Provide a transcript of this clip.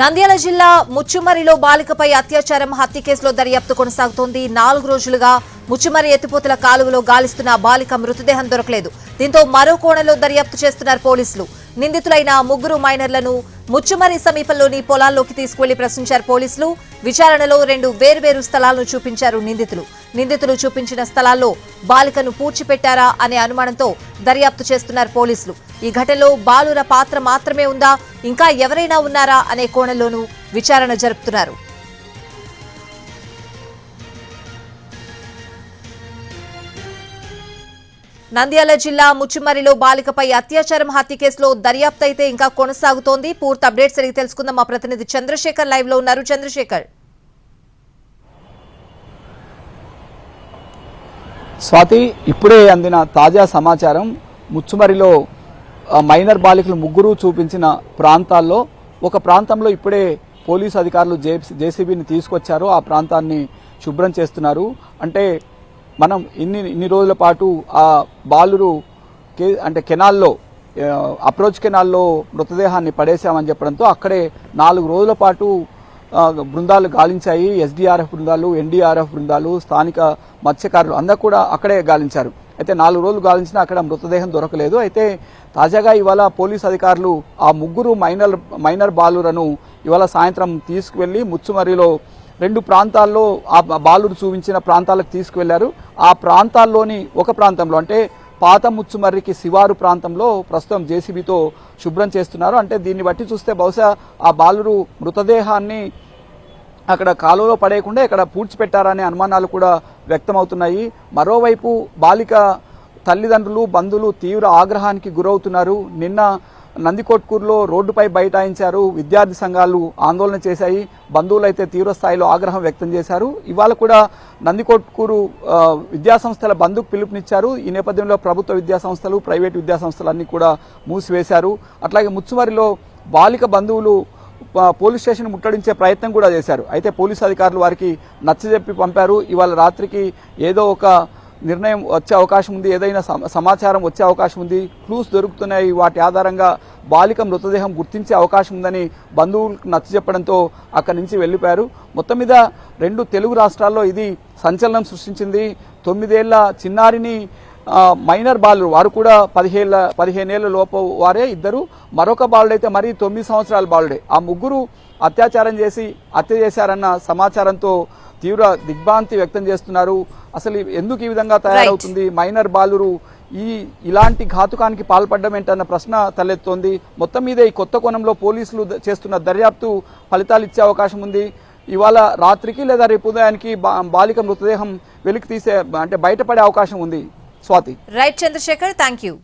నంద్యాల జిల్లా ముచ్చుమరిలో బాలికపై అత్యాచారం హత్య కేసులో దర్యాప్తు కొనసాగుతోంది. నాలుగు రోజులుగా ముచ్చుమరి ఎత్తిపోతల కాలువలో గాలిస్తున్న బాలిక మృతదేహం దొరకలేదు. దీంతో మరో కోణంలో దర్యాప్తు చేస్తున్నారు పోలీసులు. నిందితులైన ముగ్గురు మైనర్లను ముచ్చుమరి సమీపంలోని పొలాల్లోకి తీసుకువెళ్ళి ప్రశ్నించారు పోలీసులు. విచారణలో రెండు వేర్వేరు స్థలాలను చూపించారు నిందితులు. నిందితులు చూపించిన స్థలాల్లో బాలికను పూడ్చిపెట్టారా అనే అనుమానంతో దర్యాప్తు చేస్తున్నారు పోలీసులు. ఈ ఘటనలో బాలుర పాత్ర మాత్రమే ఉందా ఇంకా ఎవరైనా ఉన్నారా అనే కోణంలోనూ విచారణ జరుపుతున్నారు. నంద్యాల జిల్లా ముచ్చుమరిలో బాలికపై అత్యాచారం హత్య కేసులో దర్యాప్తు అయితే ఇంకా కొనసాగుతోంది. పూర్తి అప్డేట్స్ అడిగి తెలుసుకుందాం. మా ప్రతినిధి చంద్రశేఖర్ లైవ్లో ఉన్నారు. చంద్రశేఖర్. స్వాతి ఇప్పుడే అందిన తాజా సమాచారం ముచ్చుమరిలో మైనర్ బాలికలు ముగ్గురు చూపించిన ప్రాంతాల్లో ఒక ప్రాంతంలో ఇప్పుడే పోలీసు అధికారులు జే జేసీబీని తీసుకొచ్చారు. ఆ ప్రాంతాన్ని శుభ్రం చేస్తున్నారు. అంటే మనం ఇన్ని ఇన్ని రోజుల పాటు ఆ బాలురు కే అంటే కెనాల్లో అప్రోచ్ కెనాల్లో మృతదేహాన్ని పడేశామని చెప్పడంతో అక్కడే నాలుగు రోజుల పాటు బృందాలు గాలించాయి. ఎస్డీఆర్ఎఫ్ బృందాలు ఎన్డీఆర్ఎఫ్ బృందాలు స్థానిక మత్స్యకారులు అందరూ కూడా అక్కడే గాలించారు. అయితే నాలుగు రోజులు గాలించినా అక్కడ మృతదేహం దొరకలేదు. అయితే తాజాగా ఇవాళ పోలీస్ అధికారులు ఆ ముగ్గురు మైనర్ మైనర్ బాలురను ఇవాళ సాయంత్రం తీసుకువెళ్ళి ముచ్చుమరిలో రెండు ప్రాంతాల్లో ఆ బాలురు చూపించిన ప్రాంతాలకు తీసుకువెళ్ళారు. ఆ ప్రాంతాల్లోని ఒక ప్రాంతంలో అంటే పాత ముచ్చుమర్రికి శివారు ప్రాంతంలో ప్రస్తుతం జేసీబీతో శుభ్రం చేస్తున్నారు. అంటే దీన్ని బట్టి చూస్తే బహుశా ఆ బాలురు మృతదేహాన్ని అక్కడ కాలువలో పడేయకుండా ఇక్కడ పూడ్చిపెట్టారనే అనుమానాలు కూడా వ్యక్తమవుతున్నాయి. మరోవైపు బాలిక తల్లిదండ్రులు బంధువులు తీవ్ర ఆగ్రహానికి గురవుతున్నారు. నిన్న నందికొట్కూరులో రోడ్డుపై బైఠాయించారు. విద్యార్థి సంఘాలు ఆందోళన చేశాయి. బంధువులు అయితే తీవ్రస్థాయిలో ఆగ్రహం వ్యక్తం చేశారు. ఇవాళ కూడా నందికొట్కూరు విద్యాసంస్థల బంధుకు పిలుపునిచ్చారు. ఈ నేపథ్యంలో ప్రభుత్వ విద్యాసంస్థలు ప్రైవేటు విద్యాసంస్థలన్నీ కూడా మూసివేశారు. అట్లాగే ముచ్చుమరిలో బాలిక బంధువులు పోలీస్ స్టేషన్ ముట్టడించే ప్రయత్నం కూడా చేశారు. అయితే పోలీస్ అధికారులు వారికి నచ్చజెప్పి పంపారు. ఇవాళ రాత్రికి ఏదో ఒక నిర్ణయం వచ్చే అవకాశం ఉంది ఏదైనా సమాచారం వచ్చే అవకాశం ఉంది క్లూస్ దొరుకుతున్నాయి వాటి ఆధారంగా బాలిక మృతదేహం గుర్తించే అవకాశం ఉందని బంధువులకు నచ్చజెప్పడంతో అక్కడి నుంచి వెళ్ళిపోయారు. మొత్తం మీద రెండు తెలుగు రాష్ట్రాల్లో ఇది సంచలనం సృష్టించింది. తొమ్మిదేళ్ళ చిన్నారిని మైనర్ బాలురు వారు కూడా పదిహేళ్ళ పదిహేనేళ్ళ లోపు వారే ఇద్దరు. మరొక బాలుడైతే మరి తొమ్మిది సంవత్సరాల బాలుడే. ఆ ముగ్గురు అత్యాచారం చేసి హత్య చేశారన్న సమాచారంతో తీవ్ర దిగ్భ్రాంతి వ్యక్తం చేస్తున్నారు. అసలు ఎందుకు ఈ విధంగా తయారవుతుంది? మైనర్ బాలురు ఈ ఇలాంటి ఘాతుకానికి పాల్పడడం ఏంటన్న ప్రశ్న తలెత్తోంది. మొత్తం మీద ఈ కొత్త కోణంలో పోలీసులు చేస్తున్న దర్యాప్తు ఫలితాలు ఇచ్చే అవకాశం ఉంది. ఇవాళ రాత్రికి లేదా రేపు ఉదయానికి బాలిక మృతదేహం వెలికి తీసే అంటే బయటపడే అవకాశం ఉంది. Swathi. Right Chandrashekar thank you